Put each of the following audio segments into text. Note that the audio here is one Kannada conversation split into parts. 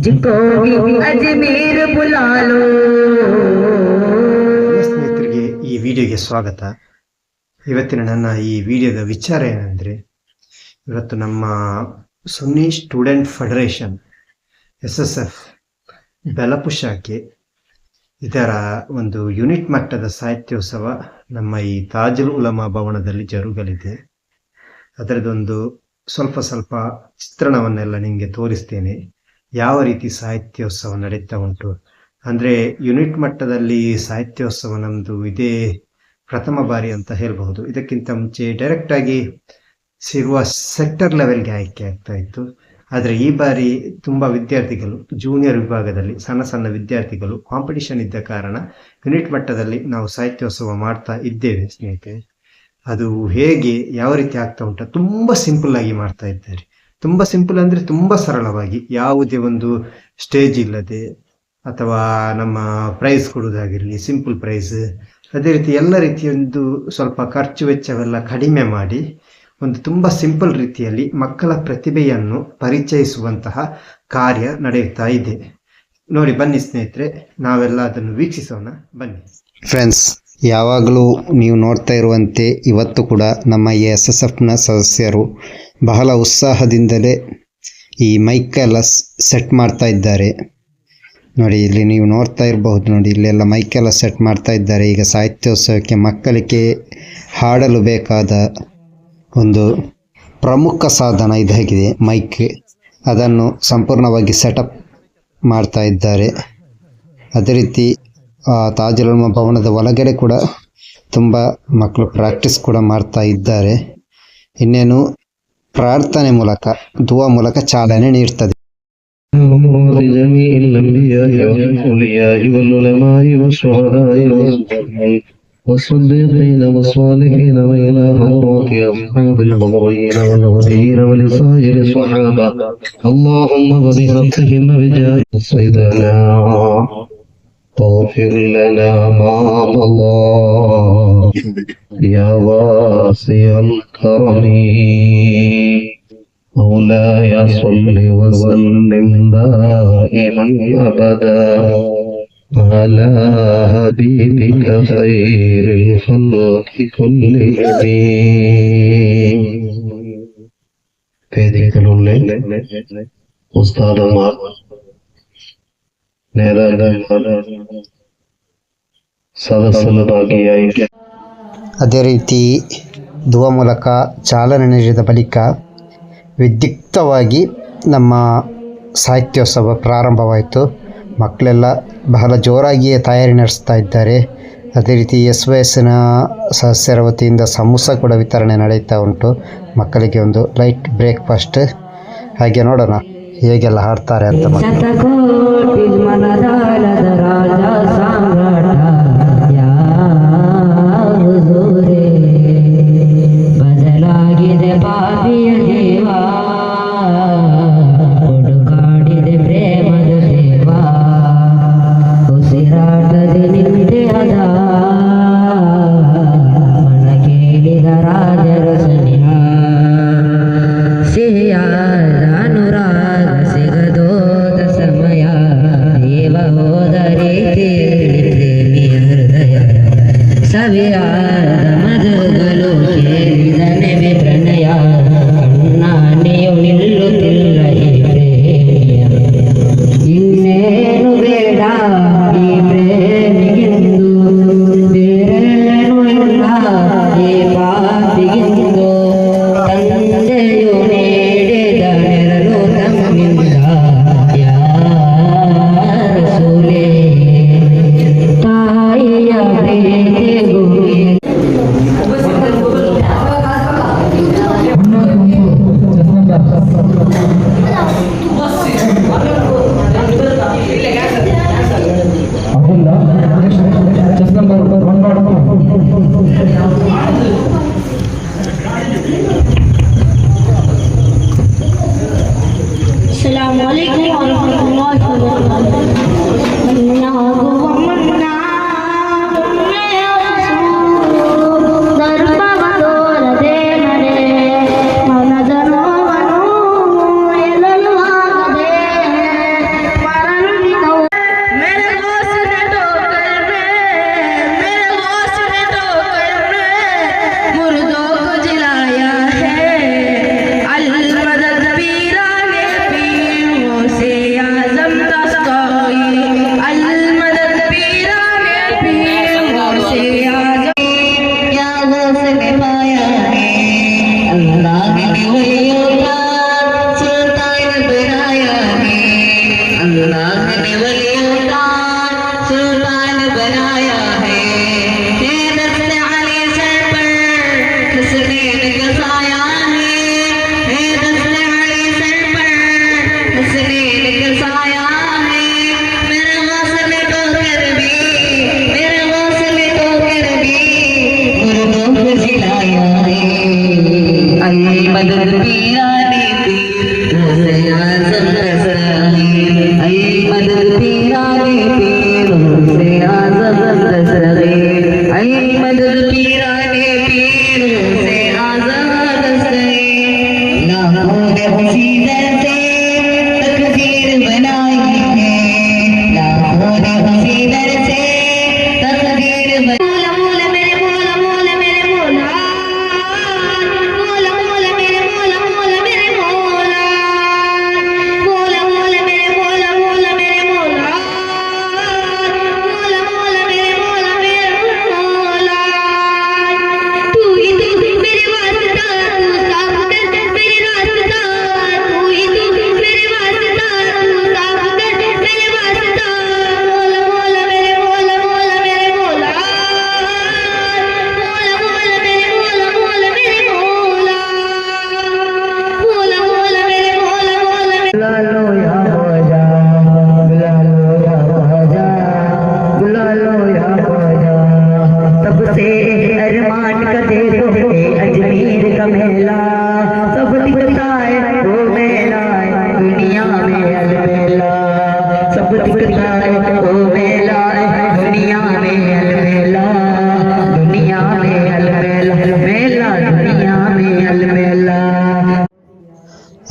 मुझको भी अजमेर बुला लो ಎಲ್ಲ ಸ್ನೇಹಿತರಿಗೆ ಈ ವಿಡಿಯೋಗೆ ಸ್ವಾಗತ ಇವತ್ತಿನ ನನ್ನ ಈ ವಿಡಿಯೋದ ವಿಚಾರ ಏನಂದ್ರೆ ಇವತ್ತು ನಮ್ಮ Sunni student federation S S F Belapu ಶಾಖೆ ಇದರ ಒಂದು ಯೂನಿಟ್ ಮಟ್ಟದ ಸಾಹಿತ್ಯೋತ್ಸವ ನಮ್ಮ ಈ ತಾಜುಲ್ ಉಲಮಾ ಭವನದಲ್ಲಿ ಜರುಗಲಿದೆ ಅದರದೊಂದು ಸ್ವಲ್ಪ ಸ್ವಲ್ಪ ಚಿತ್ರಣವನ್ನೆಲ್ಲ ನಿಮಗೆ ತೋರಿಸ್ತೇನೆ ಯಾವ ರೀತಿ ಸಾಹಿತ್ಯೋತ್ಸವ ನಡೀತಾ ಉಂಟು? ಅಂದರೆ ಯೂನಿಟ್ ಮಟ್ಟದಲ್ಲಿ ಸಾಹಿತ್ಯೋತ್ಸವ ನಮ್ಮದು ಇದೇ ಪ್ರಥಮ ಬಾರಿ ಅಂತ ಹೇಳಬಹುದು. ಇದಕ್ಕಿಂತ ಮುಂಚೆ ಡೈರೆಕ್ಟ್ ಆಗಿ ಸಿರುವ ಸೆಕ್ಟರ್ ಲೆವೆಲ್ಗೆ ಆಯ್ಕೆ ಆಗ್ತಾ ಇತ್ತು. ಆದರೆ ಈ ಬಾರಿ ತುಂಬ ವಿದ್ಯಾರ್ಥಿಗಳು ಜೂನಿಯರ್ ವಿಭಾಗದಲ್ಲಿ ಸಣ್ಣ ಸಣ್ಣ ವಿದ್ಯಾರ್ಥಿಗಳು ಕಾಂಪಿಟಿಷನ್ ಇದ್ದ ಕಾರಣ ಯೂನಿಟ್ ಮಟ್ಟದಲ್ಲಿ ನಾವು ಸಾಹಿತ್ಯೋತ್ಸವ ಮಾಡ್ತಾ ಇದ್ದೇವೆ ಸ್ನೇಹಿತರೆ. ಅದು ಹೇಗೆ, ಯಾವ ರೀತಿ ಆಗ್ತಾ ಉಂಟು, ತುಂಬ ಸಿಂಪಲ್ ಆಗಿ ಮಾಡ್ತಾ ಇದ್ದಾರೆ. ತುಂಬ ಸಿಂಪಲ್ ಅಂದರೆ ತುಂಬ ಸರಳವಾಗಿ ಯಾವುದೇ ಒಂದು ಸ್ಟೇಜ್ ಇಲ್ಲದೆ ಅಥವಾ ನಮ್ಮ ಪ್ರೈಸ್ ಕೊಡುವುದಾಗಿರಲಿ ಸಿಂಪಲ್ ಪ್ರೈಸ್ ಅದೇ ರೀತಿ ಎಲ್ಲ ರೀತಿಯೊಂದು ಸ್ವಲ್ಪ ಖರ್ಚು ವೆಚ್ಚವೆಲ್ಲ ಕಡಿಮೆ ಮಾಡಿ ಒಂದು ತುಂಬ ಸಿಂಪಲ್ ರೀತಿಯಲ್ಲಿ ಮಕ್ಕಳ ಪ್ರತಿಭೆಯನ್ನು ಪರಿಚಯಿಸುವಂತಹ ಕಾರ್ಯ ನಡೆಯುತ್ತಾ ಇದೆ. ನೋಡಿ ಬನ್ನಿ ಸ್ನೇಹಿತರೆ, ನಾವೆಲ್ಲ ಅದನ್ನು ವೀಕ್ಷಿಸೋಣ. ಬನ್ನಿ. ಫ್ರೆಂಡ್ಸ್ ಯಾವಾಗಲೂ ನೀವು ನೋಡ್ತಾ ಇರುವಂತೆ ಇವತ್ತು ಕೂಡ ನಮ್ಮ ಈ ಎಸ್ ಎಸ್ ಎಫ್ನ ಸದಸ್ಯರು ಬಹಳ ಉತ್ಸಾಹದಿಂದಲೇ ಈ ಮೈಕ್ ಎಲ್ಲ ಸೆಟ್ ಮಾಡ್ತಾ ಇದ್ದಾರೆ. ನೋಡಿ, ಇಲ್ಲಿ ನೀವು ನೋಡ್ತಾ ಇರಬಹುದು. ನೋಡಿ ಇಲ್ಲೆಲ್ಲ ಮೈಕೆಲ್ಲ ಸೆಟ್ ಮಾಡ್ತಾ ಇದ್ದಾರೆ. ಈಗ ಸಾಹಿತ್ಯೋತ್ಸವಕ್ಕೆ ಮಕ್ಕಳಿಗೆ ಹಾಡಲು ಬೇಕಾದ ಒಂದು ಪ್ರಮುಖ ಸಾಧನ ಇದಾಗಿದೆ ಮೈಕ್ ಅದನ್ನು ಸಂಪೂರ್ಣವಾಗಿ ಸೆಟಪ್ ಮಾಡ್ತಾ ಇದ್ದಾರೆ. ಅದೇ ರೀತಿ ಆ ತಾಜುಲುಲ್ಮ ಭವನದ ಒಳಗಡೆ ಕೂಡ ತುಂಬ ಮಕ್ಕಳು ಪ್ರಾಕ್ಟೀಸ್ ಕೂಡ ಮಾಡ್ತಾ ಇದ್ದಾರೆ ಇನ್ನೇನು ಪ್ರಾರ್ಥನೆ ಮೂಲಕ ದುವಾ ಮೂಲಕ ಚಾಲನೆ ನೀಡ್ತದೆ لجميع الأنبياء والأولياء والعلماء والشهداء والصالحين والصديقين والصالحين وإلى حضرات أصحاب الحضرين والغدير ولسائر الصحابة اللهم وبحقهم بجاه سيدنا واغفر لنا ما مضى يا واسع الكرم مولاي صل وسلم دائما ابدا على حبيبك خير الخلق كلهم വേദികളുള്ളിൽ ഉസ്താദന്മാർ ಅದೇ ರೀತಿ ಧುವ ಮೂಲಕ ಚಾಲನೆ ನೀಡಿದ ಬಳಿಕ ವಿದ್ಯುಕ್ತವಾಗಿ ನಮ್ಮ ಸಾಹಿತ್ಯೋತ್ಸವ ಪ್ರಾರಂಭವಾಯಿತು. ಮಕ್ಕಳೆಲ್ಲ ಬಹಳ ಜೋರಾಗಿಯೇ ತಯಾರಿ ನಡೆಸ್ತಾ ಇದ್ದಾರೆ. ಅದೇ ರೀತಿ ಎಸ್ ವೈ ಎಸ್ನ ಸದಸ್ಯರ ವತಿಯಿಂದ ಸಮೂಸ ಕೂಡ ವಿತರಣೆ ನಡೀತಾ ಉಂಟು. ಮಕ್ಕಳಿಗೆ ಒಂದು ಲೈಟ್ ಬ್ರೇಕ್ಫಾಸ್ಟ್. ಹಾಗೆ ನೋಡೋಣ ಹೇಗೆಲ್ಲ ಹಾಡ್ತಾರೆ ಅಂತ ಮಕ್ಕಳು. മനതാലത Hello.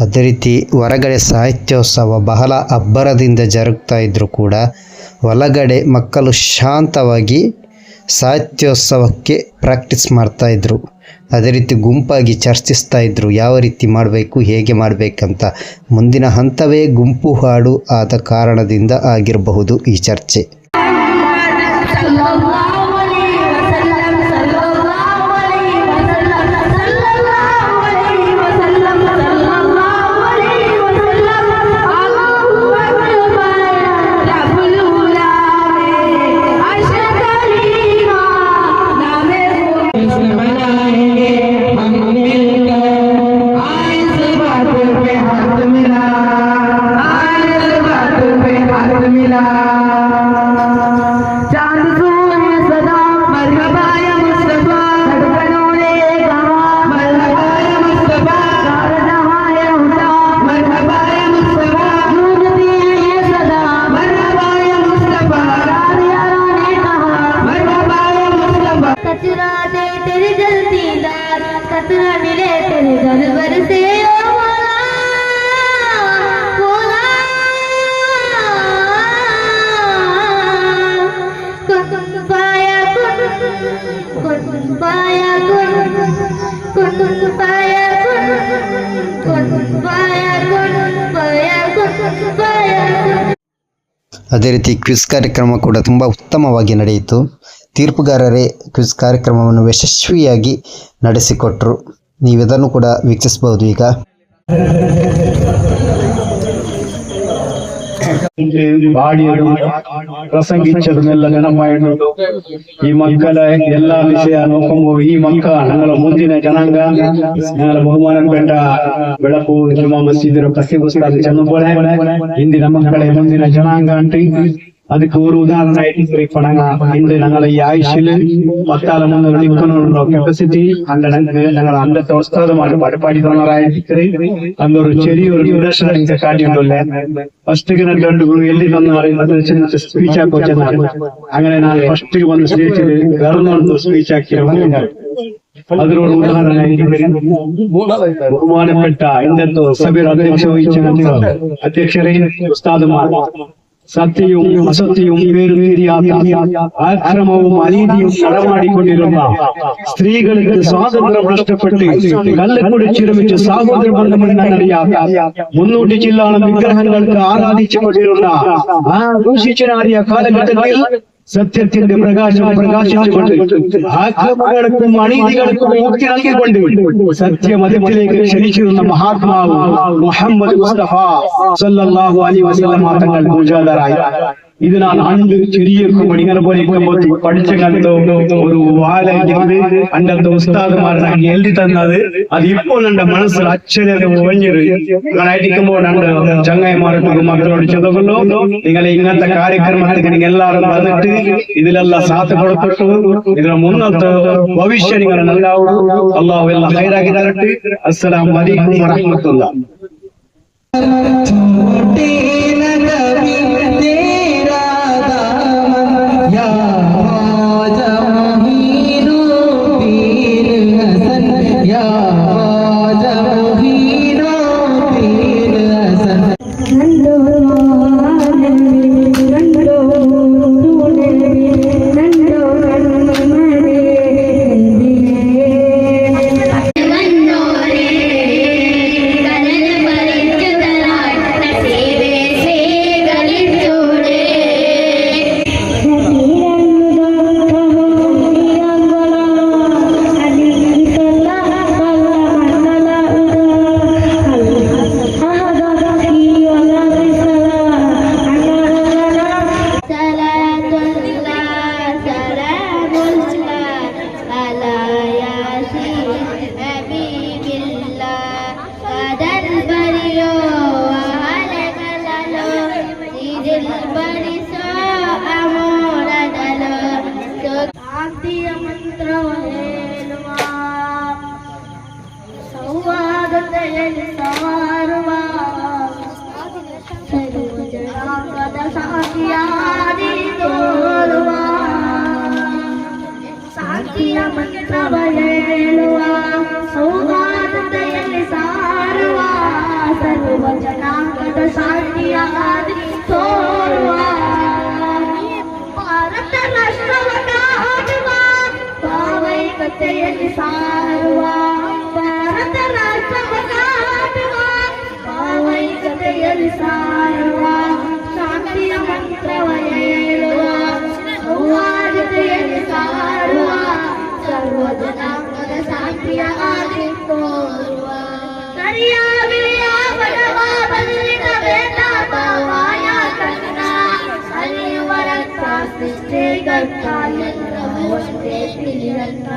ಅದೇ ರೀತಿ ಹೊರಗಡೆ ಸಾಹಿತ್ಯೋತ್ಸವ ಬಹಳ ಅಬ್ಬರದಿಂದ ಜರುಗ್ತಾ ಇದ್ರು ಕೂಡ ಒಳಗಡೆ ಮಕ್ಕಳು ಶಾಂತವಾಗಿ ಸಾಹಿತ್ಯೋತ್ಸವಕ್ಕೆ ಪ್ರಾಕ್ಟೀಸ್ ಮಾಡ್ತಾ ಇದ್ರು. ಅದೇ ರೀತಿ ಗುಂಪಾಗಿ ಚರ್ಚಿಸ್ತಾ ಇದ್ರು. ಯಾವ ರೀತಿ ಮಾಡಬೇಕು, ಹೇಗೆ ಮಾಡಬೇಕಂತ. ಮುಂದಿನ ಹಂತವೇ ಗುಂಪು ಹಾಡು ಆದ ಕಾರಣದಿಂದ ಆಗಿರಬಹುದು ಈ ಚರ್ಚೆ. ಅದೇ ರೀತಿ ಕ್ವಿಜ್ ಕಾರ್ಯಕ್ರಮ ಕೂಡ ತುಂಬ ಉತ್ತಮವಾಗಿ ನಡೆಯಿತು. ತೀರ್ಪುಗಾರರೇ ಕ್ವಿಜ್ ಕಾರ್ಯಕ್ರಮವನ್ನು ಯಶಸ್ವಿಯಾಗಿ ನಡೆಸಿಕೊಟ್ರು. ನೀವಿದನ್ನು ಕೂಡ ವೀಕ್ಷಿಸಬಹುದು ಈಗ. ಬಾಡಿಯದು ಪ್ರಸಂಗಿಂಚದನ್ನೆಲ್ಲ ನೆನಪಾಯಿಟ್ಟು ಈ ಮಕ್ಕಳ ಎಲ್ಲಾ ವಿಷಯ ನೋಕೊಂಬು ಈ ಮಕ್ಕ ನಮ್ಮ ಮುಂದಿನ ಜನಾಂಗ. ಬಹುಮಾನ ಬೆಟ್ಟ, ಬೆಳಕು ಜುಮಾ ಮಸೀದಿರ ಪುಸ್ತಕ ಚೆನ್ನಬೋಳೆ ಇಂದಿನ ಮಕ್ಕಳೇ ಮುಂದಿನ ಜನಾಂಗ ಅಂಟಿ. ಅದಕ್ಕೆ ಊರು ഉദാഹരണമായിട്ട് ಪಣಂಗ ಹಿಂದೆ ನಂಗಳ ಈ ಆಯುಷ್ಯಲ್ ಒತ್ತಾಲ ಮುನ್ನೂರು ಇಪ್ಪನ್ನೂರು ಕೆಪಾಸಿಟಿ ഞങ്ങൾ അന്നത്തെ ഉസ്താദുമാർ പടപ്പാടി തന്നറായിരിക്കും അന്നൊരു ചെറിയൊരു ഒരു എനിക്ക് കാട്ടിയിട്ടുണ്ടല്ലേ ഫസ്റ്റ് ഞാൻ രണ്ട് എല്ലി തന്നു പറയുന്നത് സ്പീച്ച് ആക്കോച്ചെന്നാണ് അങ്ങനെ ഞാൻ ഫസ്റ്റ് വന്ന് സ്റ്റേജിൽ വേർന്നു സ്പീച്ച് ആക്കിയ അതിനോട് ഉദാഹരണമായിട്ട് ബഹുമാനപ്പെട്ട ഇന്നത്തെ സഭയുടെ അധ്യക്ഷ വഹിച്ച അധ്യക്ഷരെ ഉസ്താദുമാർ. സത്യവും അസത്യവും വേർതിരിയാത്ത അക്രമവും ആക്രമവും അനീതിയും നടമാടിക്കൊണ്ടിരുന്ന സ്ത്രീകൾക്ക് സ്വാതന്ത്ര്യം നഷ്ടപ്പെട്ട് കല്ലക്കുടി ചിരമിച്ച് സാഹോദര ബന്ധമെന്നറിയാത്ത മുന്നൂറ്റി ചില്ലാണ് വിഗ്രഹങ്ങൾക്ക് ആരാധിച്ചു കൊണ്ടിരുന്ന ആ ദൂഷിച്ചനാറിയ കാലഘട്ടത്തിൽ സത്യത്തിന്റെ പ്രകാശം പ്രകാശിച്ചുകൊണ്ട് ആക്രമണങ്ങൾക്കും അനീതികൾക്കും മുക്തി നൽകിക്കൊണ്ട് സത്യമതത്തിലേക്ക് ക്ഷണിച്ചിരുന്ന മഹാത്മാവ് മുഹമ്മദ് മുസ്തഫ സല്ലല്ലാഹു അലൈഹി വസല്ലം തങ്ങൾ പൂജാതരായി இது நான் ஆண்டு பெரிய மனிதனை போய் படிச்ச கண்டோ ஒரு வாழை இருந்து அந்த உஸ்தாதுமார் நாங்க எழுதி தந்தது அது இப்போ நம்ம மனசுல அச்சரியம் ஒழிஞ்சிரு நான் அடிக்கும்போது அந்த சங்காயமாரத்துக்கு மக்களோட சொல்லோ நீங்களை இங்கத்த காரியக்கிரமத்துக்கு நீங்க எல்லாரும் வந்துட்டு இதுல எல்லாம் சாத்து கொடுத்துட்டு இதுல முன்னத்த பவிஷ்ய நீங்க நல்லா அல்லாஹ் எல்லாம் ஹைராகி தரட்டு அஸ்லாம் வலைக்கும் வரமத்துல்லா ಶಾಂತಿಯಲ್ಲಿ ಸಾರುವ ಭಾರತ ರಾಷ್ಟ್ರವ ಕಾಡುವ ಭಾವೈಕ್ಯತೆಯಲ್ಲಿ ಸಾರುವ ಶಾಂತಿಯ ಮಂತ್ರವ ಹೇಳುವ ಸೌಹಾರ್ದತೆಯಲ್ಲಿ ಸಾರುವ ಸರ್ವ ಜನಾಂಗದ ಶಾಂತಿಯ ಹಾದಿ ತೋರುವ ಕರಿಯ ಬಿಳಿಯ ಬಡವ ಬಲ್ಲಿನ ಬೇಡ ಭಾವಾಯ ಕನ್ನ ಅರಿಯುವ ರಕ್ತ ಸೃಷ್ಟಿಕರ್ತ ಎಲ್ಲ ಒಂದೇ ತಿಳಿರನ್ನ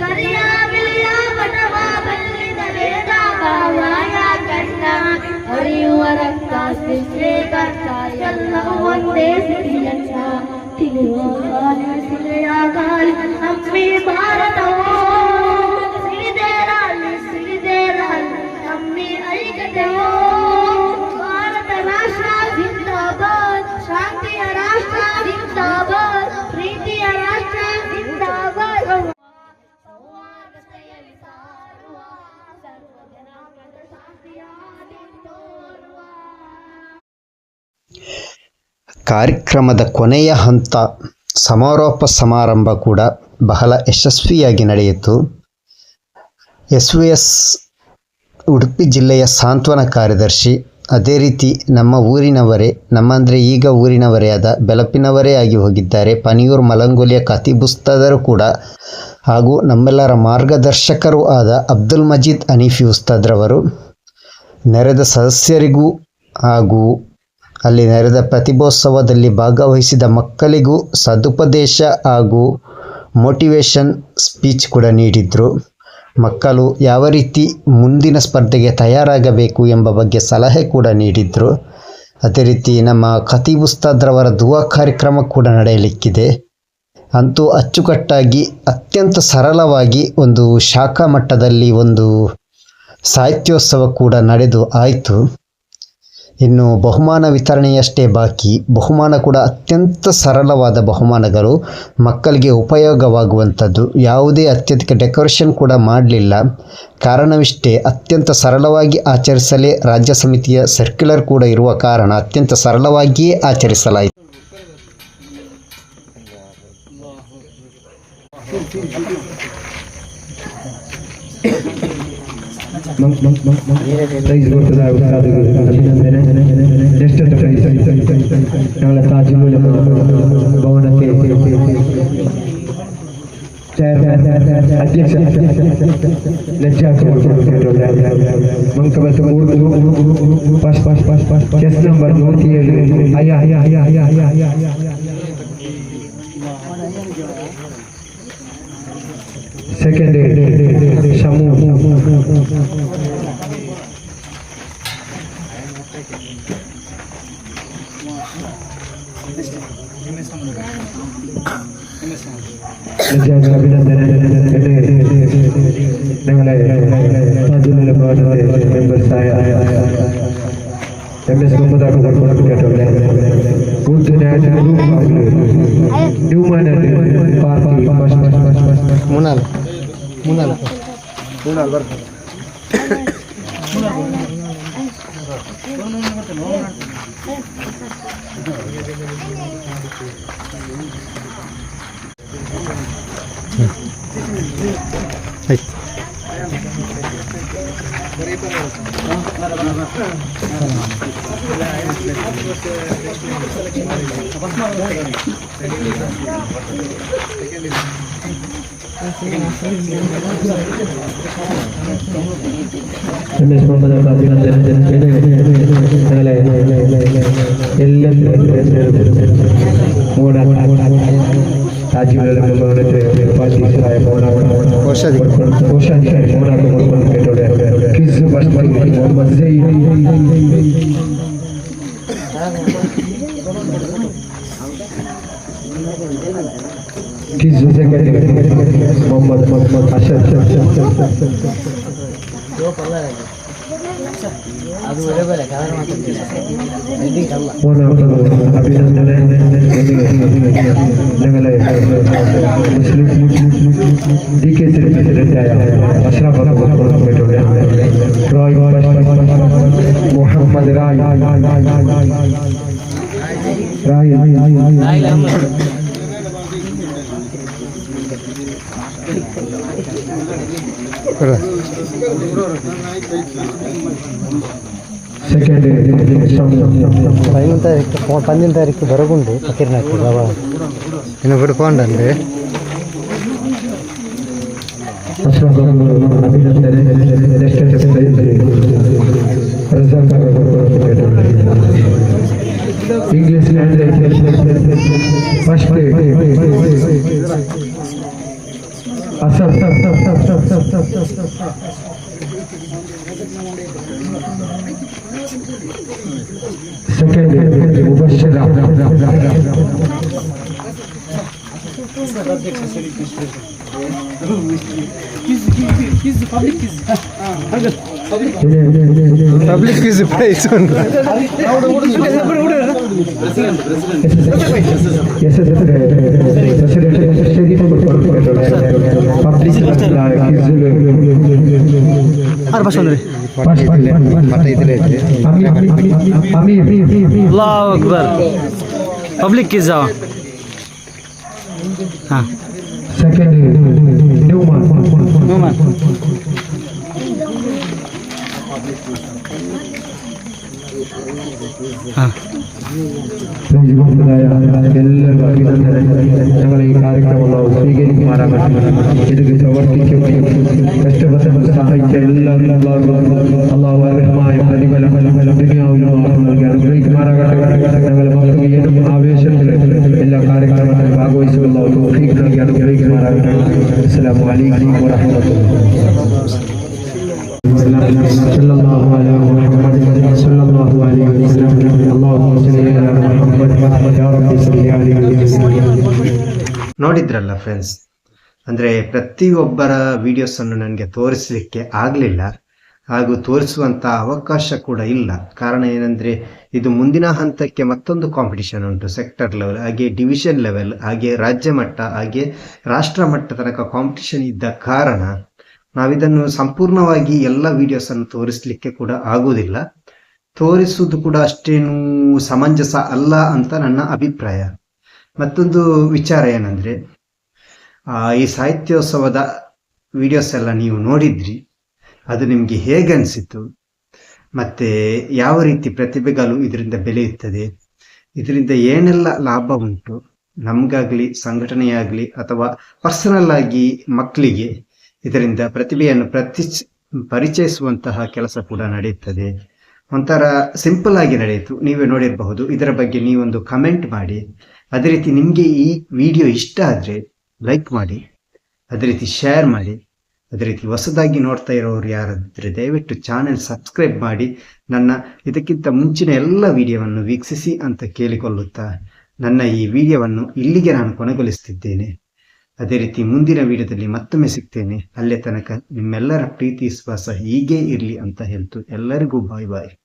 ಕರಿಯ ಬಿಳಿಯ ಬಡವ ಬಲ್ಲಿನ ಬೇಡ ಭಾವಾಯ ಕನ್ನ ಅರಿಯುವ ರಕ್ತ ಸೃಷ್ಟಿಕರ್ತ ಎಲ್ಲ ಒಂದೇ ಸಿರಿಯನ್ನ ತಿಳಿಯುವ ಗಾಳಿ ಸಿರಿಯ ಗಾಳಿ ನಮ್ಮಿ ಭಾರತವೋ ಸಿರಿದೇರಾಲಿ ಸಿರಿದೇರಾಲಿ ನಮ್ಮಿ ಐಕ್ಯತೆಯೋ ಭಾರತ ರಾಷ್ಟ್ರ ಜಿಂದಾಬಾದ್ ಶಾಂತಿಯ ರಾಷ್ಟ್ರ ಜಿಂದಾಬಾದ್ ಪ್ರೀತಿಯ ರಾಷ್ಟ್ರ ಕಾರ್ಯಕ್ರಮದ ಕೊನೆಯ ಹಂತ ಸಮಾರೋಪ ಸಮಾರಂಭ ಕೂಡ ಬಹಳ ಯಶಸ್ವಿಯಾಗಿ ನಡೆಯಿತು. ಎಸ್ ವಿ ಎಸ್ ಉಡುಪಿ ಜಿಲ್ಲೆಯ ಸಾಂತ್ವನ ಕಾರ್ಯದರ್ಶಿ ಅದೇ ರೀತಿ ನಮ್ಮ ಊರಿನವರೇ ನಮ್ಮ ಅಂದರೆ ಈಗ ಊರಿನವರೇ ಆದ ಬೆಲಪಿನವರೇ ಆಗಿ ಹೋಗಿದ್ದಾರೆ. ಪನಿಯೂರು, ಮಲಂಗೊಲಿಯ ಕತಿಬುಸ್ತಾದರು ಕೂಡ ಹಾಗೂ ನಮ್ಮೆಲ್ಲರ ಮಾರ್ಗದರ್ಶಕರೂ ಆದ ಅಬ್ದುಲ್ ಮಜೀದ್ ಅನೀಫಿ ಉಸ್ತಾದ್ರವರು ನೆರೆದ ಸದಸ್ಯರಿಗೂ ಹಾಗೂ ಅಲ್ಲಿ ನೆರೆದ ಪ್ರತಿಭೋತ್ಸವದಲ್ಲಿ ಭಾಗವಹಿಸಿದ ಮಕ್ಕಳಿಗೂ ಸದುಪದೇಶ ಹಾಗೂ ಮೋಟಿವೇಶನ್ ಸ್ಪೀಚ್ ಕೂಡ ನೀಡಿದರು. ಮಕ್ಕಳು ಯಾವ ರೀತಿ ಮುಂದಿನ ಸ್ಪರ್ಧೆಗೆ ತಯಾರಾಗಬೇಕು ಎಂಬ ಬಗ್ಗೆ ಸಲಹೆ ಕೂಡ ನೀಡಿದರು. ಅದೇ ರೀತಿ ನಮ್ಮ ಕತಿ ಉಸ್ತಾದ್ರವರ ದುವಾ ಕಾರ್ಯಕ್ರಮ ಕೂಡ ನಡೆಯಲಿಕ್ಕಿದೆ. ಅಂತೂ ಅಚ್ಚುಕಟ್ಟಾಗಿ, ಅತ್ಯಂತ ಸರಳವಾಗಿ ಒಂದು ಶಾಖಾ ಮಟ್ಟದಲ್ಲಿ ಒಂದು ಸಾಹಿತ್ಯೋತ್ಸವ ಕೂಡ ನಡೆದು ಆಯಿತು. ಇನ್ನು ಬಹುಮಾನ ವಿತರಣೆಯಷ್ಟೇ ಬಾಕಿ. ಬಹುಮಾನ ಕೂಡ ಅತ್ಯಂತ ಸರಳವಾದ ಬಹುಮಾನಗಳು. ಮಕ್ಕಳಿಗೆ ಉಪಯೋಗವಾಗುವಂಥದ್ದು. ಯಾವುದೇ ಅತ್ಯಧಿಕ ಡೆಕೋರೇಷನ್ ಕೂಡ ಮಾಡಲಿಲ್ಲ. ಕಾರಣವಿಷ್ಟೇ, ಅತ್ಯಂತ ಸರಳವಾಗಿ ಆಚರಿಸಲೇ ರಾಜ್ಯ ಸಮಿತಿಯ ಸರ್ಕ್ಯುಲರ್ ಕೂಡ ಇರುವ ಕಾರಣ ಅತ್ಯಂತ ಸರಳವಾಗಿಯೇ ಆಚರಿಸಲಾಯಿತು. ಪ್ರೈಸ್ ಕೊಡ್ತದ ಎಷ್ಟು ಪ್ರೈಸ್ ನಾಳೆ ತಾಜುಮೂಲ ಭವನಕ್ಕೆ ಚೇರ್ಮನ್ ಅಧ್ಯಕ್ಷ ಮಂಕಬತ್ತು ಮೂರು first first first first S number ನೂರ ಏಳು ಅಯ್ಯ ಅಯ್ಯ ಅಯ್ಯ ಅಯ್ಯ ಅಯ್ಯ ಅಯ್ಯ সেকেন্ডে শামু ഞങ്ങളെ മെമ്പേഴ്സായ എം എസ് മുഹമ്മദാക്കൾ കൊടുക്കട്ടെ ബുദ്ധ ന്യൂമാൻ പാർട്ടി മുന്നാണ് Un alto. Un alberto. Thank you. ಕೋಶಾಧಿಕಾರಿ ಹೋರಾಟ ಮಾಡಿಕೊಂಡು ಕೇಟೋಡೆ ಕಿಸ್ ಬರ್ತಾರೆ কিছু সেকেন্ড মোহাম্মদ মোহাম্মদ আচ্ছা আচ্ছা আচ্ছা আচ্ছা আচ্ছা আচ্ছা डी के सिर पे सिर आया अशरफ रॉय محمد رائے رائے సెకండ్ పదిహేను తారీఖు పన్నెండు తారీఖు దొరకుండు పకిరినట్టు బాబా నేను ఇప్పుడు పోండి అభినందన İngilizlerle başka asap sap sap sap sap sap sap sap sap Second Mubashir Kiz, kiz, kiz, public kiz. Ha, ha. Public is prize ಆರು ಬಸ್ ಬಂದ್ರಿ ಅಕ್ಬರ್ ಪಬ್ಲಿಕ್ ಇಸ್ ಹಾಂ ಸೆಕೆಂಡ್ ನ್ಯೂಮನ್ ನ್ಯೂಮನ್ എല്ലാവരും അഭിനന്ദനം ഞങ്ങൾ ഈ കാര്യങ്ങളുള്ള സ്വീകരിക്കുമാറാകട്ടെ ഇത് പ്രവർത്തിക്കും കഷ്ടപ്പെട്ട സഹായിച്ച എല്ലാവരും അള്ളാഹു അർഹമായ പ്രതിഫലം ദുനിയാവിലും നൽകി അനുഗ്രഹിക്കുമാറാകട്ടെ ഞങ്ങൾ മക്കൾ ഏതും ആവേശത്തിൽ എല്ലാ കാര്യങ്ങളും ഭാഗവഹിച്ചുള്ള നൽകി അനുഗ്രഹിക്കുമാറാകട്ടെ അസ്സലാമു അലൈക്കും വറഹ്മത്തുള്ളാഹി ನೋಡಿದ್ರಲ್ಲ ಫ್ರೆಂಡ್ಸ್ ಅಂದ್ರೆ ಪ್ರತಿಯೊಬ್ಬರ ವಿಡಿಯೋಸನ್ನು ನನಗೆ ತೋರಿಸಲಿಕ್ಕೆ ಆಗಲಿಲ್ಲ. ಹಾಗೂ ತೋರಿಸುವಂತ ಅವಕಾಶ ಕೂಡ ಇಲ್ಲ. ಕಾರಣ ಏನಂದ್ರೆ, ಇದು ಮುಂದಿನ ಹಂತಕ್ಕೆ ಮತ್ತೊಂದು ಕಾಂಪಿಟಿಷನ್ ಉಂಟು. ಸೆಕ್ಟರ್ ಲೆವೆಲ್ ಹಾಗೆ ಡಿವಿಷನ್ ಲೆವೆಲ್ ಹಾಗೆ ರಾಜ್ಯ ಮಟ್ಟ, ಹಾಗೆ ರಾಷ್ಟ್ರ ಮಟ್ಟ ತನಕ ಕಾಂಪಿಟಿಷನ್ ಇದ್ದ ಕಾರಣ ನಾವಿದನ್ನು ಸಂಪೂರ್ಣವಾಗಿ ಎಲ್ಲ ವಿಡಿಯೋಸನ್ನು ತೋರಿಸಲಿಕ್ಕೆ ಕೂಡ ಆಗುವುದಿಲ್ಲ. ತೋರಿಸುವುದು ಕೂಡ ಅಷ್ಟೇನು ಸಮಂಜಸ ಅಲ್ಲ ಅಂತ ನನ್ನ ಅಭಿಪ್ರಾಯ. ಮತ್ತೊಂದು ವಿಚಾರ ಏನಂದ್ರೆ ಈ ಸಾಹಿತ್ಯೋತ್ಸವದ ವಿಡಿಯೋಸ್ ಎಲ್ಲ ನೀವು ನೋಡಿದ್ರಿ, ಅದು ನಿಮಗೆ ಹೇಗೆ ಅನಿಸಿತು ಮತ್ತೆ ಯಾವ ರೀತಿ ಪ್ರತಿಭೆಗಳು ಇದರಿಂದ ಬೆಳೆಯುತ್ತದೆ? ಇದರಿಂದ ಏನೆಲ್ಲ ಲಾಭ ಉಂಟು? ನಮಗಾಗ್ಲಿ, ಸಂಘಟನೆಯಾಗಲಿ ಅಥವಾ ಪರ್ಸನಲ್ ಆಗಿ ಮಕ್ಕಳಿಗೆ ಇದರಿಂದ ಪ್ರತಿಭೆಯನ್ನು ಪ್ರತಿ ಪರಿಚಯಿಸುವಂತಹ ಕೆಲಸ ಕೂಡ ನಡೆಯುತ್ತದೆ. ಒಂಥರ ಸಿಂಪಲ್ ಆಗಿ ನಡೆಯಿತು. ನೀವೇ ನೋಡಿರಬಹುದು. ಇದರ ಬಗ್ಗೆ ನೀವೊಂದು ಕಮೆಂಟ್ ಮಾಡಿ. ಅದೇ ರೀತಿ ನಿಮಗೆ ಈ ವಿಡಿಯೋ ಇಷ್ಟ ಆದರೆ ಲೈಕ್ ಮಾಡಿ. ಅದೇ ರೀತಿ ಶೇರ್ ಮಾಡಿ. ಅದೇ ರೀತಿ ಹೊಸದಾಗಿ ನೋಡ್ತಾ ಇರೋರು ಯಾರಾದರೆ ದಯವಿಟ್ಟು ಚಾನೆಲ್ ಸಬ್ಸ್ಕ್ರೈಬ್ ಮಾಡಿ. ನನ್ನ ಇದಕ್ಕಿಂತ ಮುಂಚಿನ ಎಲ್ಲ ವಿಡಿಯೋವನ್ನು ವೀಕ್ಷಿಸಿ ಅಂತ ಕೇಳಿಕೊಳ್ಳುತ್ತಾ ನನ್ನ ಈ ವಿಡಿಯೋವನ್ನು ಇಲ್ಲಿಗೆ ನಾನು ಕೊನೆಗೊಳಿಸುತ್ತಿದ್ದೇನೆ ಅದೇ ರೀತಿ ಮುಂದಿನ ವಿಡಿಯೋದಲ್ಲಿ ಮತ್ತೊಮ್ಮೆ ಸಿಗ್ತೇನೆ. ಅಲ್ಲೇ ತನಕ ನಿಮ್ಮೆಲ್ಲರ ಪ್ರೀತಿ, ವಿಶ್ವಾಸ ಹೀಗೇ ಇರಲಿ ಅಂತ ಹೇಳ್ತು. ಎಲ್ಲರಿಗೂ ಬಾಯ್ ಬಾಯ್.